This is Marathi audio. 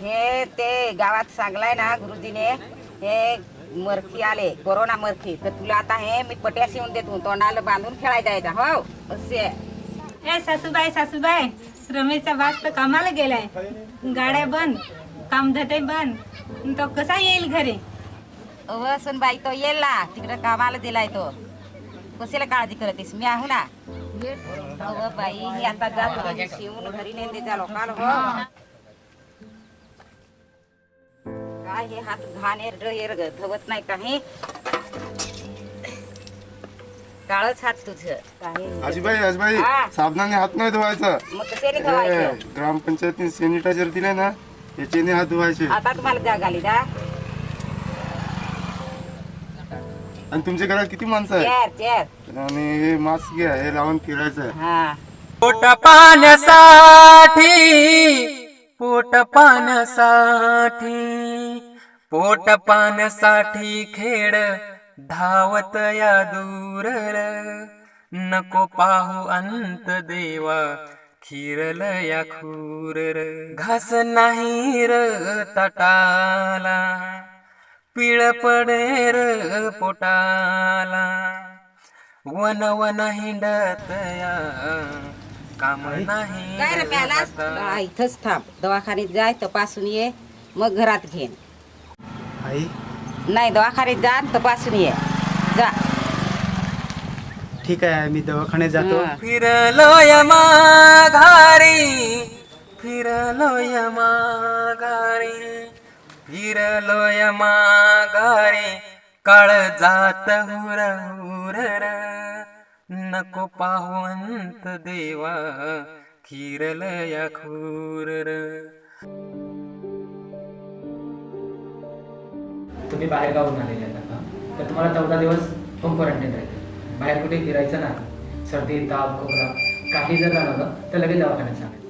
हे ते गावात सांगलाय ना गुरुजीने हे मरखी आले कोरोना मरखी. तर तुला आता हे मी पट्यास येऊन देतो तोंडाला बांधून खेळायला जायचा हो? असे. ए सासूबाई सासूबाई रमेशचा बास तर कामाला गेलाय. गाड्या बंद कामधटे बंद. तो कसा येईल घरी? अव बाई तो येईल ना. तिकडे कामाला दिलाय तो. कशाला काळजी करतेस? मी आहो ना. अव बाई ही आता जात. शिवून घरी नेते त्या लोकांना हो. काय हे हात घाण एरड एरग धवत नाही काही. काळच हात तुझं. काही आजीबाई आजीबाई हा. साबणाने हात नाही धुवायचं. मग धवायचं? ग्रामपंचायतीने सॅनिटायझर दिले ना याच्याने हात धुवायचे. आता तुम्हाला जाग आली का आणि तुमच्या घरात किती माणसं आहे चेर चेर. आणि हे मास्क घ्या हे लावून फिरायचं. हा. पोट पाण्यासाठी पोट पाण्यासाठी पोट पाण्यासाठी खेड धावत या दूर नको पाहू अंत देवा खिरल या खूर घास नाही र तटाला पिळ पडे र पोटाला. वन वन हिंडत या काम नाही. काय रे प्यालास हा, इथंच थांब. दवाखान्यात जाय तपासून ये मग घरात घेन. आई? नाही दवाखान्यात जा आणि तपासून ये. जा. ठीक आहे मी दवाखान्यात जातो. हा. फिरलो या माघारी फिरलो या माघारी फिरलो या माघारी काळ जात हुर हुर. नको पाहू देवा खिरल या खूर तुम्ही बाहेर गावून आलेले आहेत तर तुम्हाला चौदा दिवस होम क्वारंटाईन राहायचं बाहेर कुठे फिरायचं नाही सर्दी ताप खोकला काही जर जाणवलं तर लगेच दवाखान्यात सांगायचं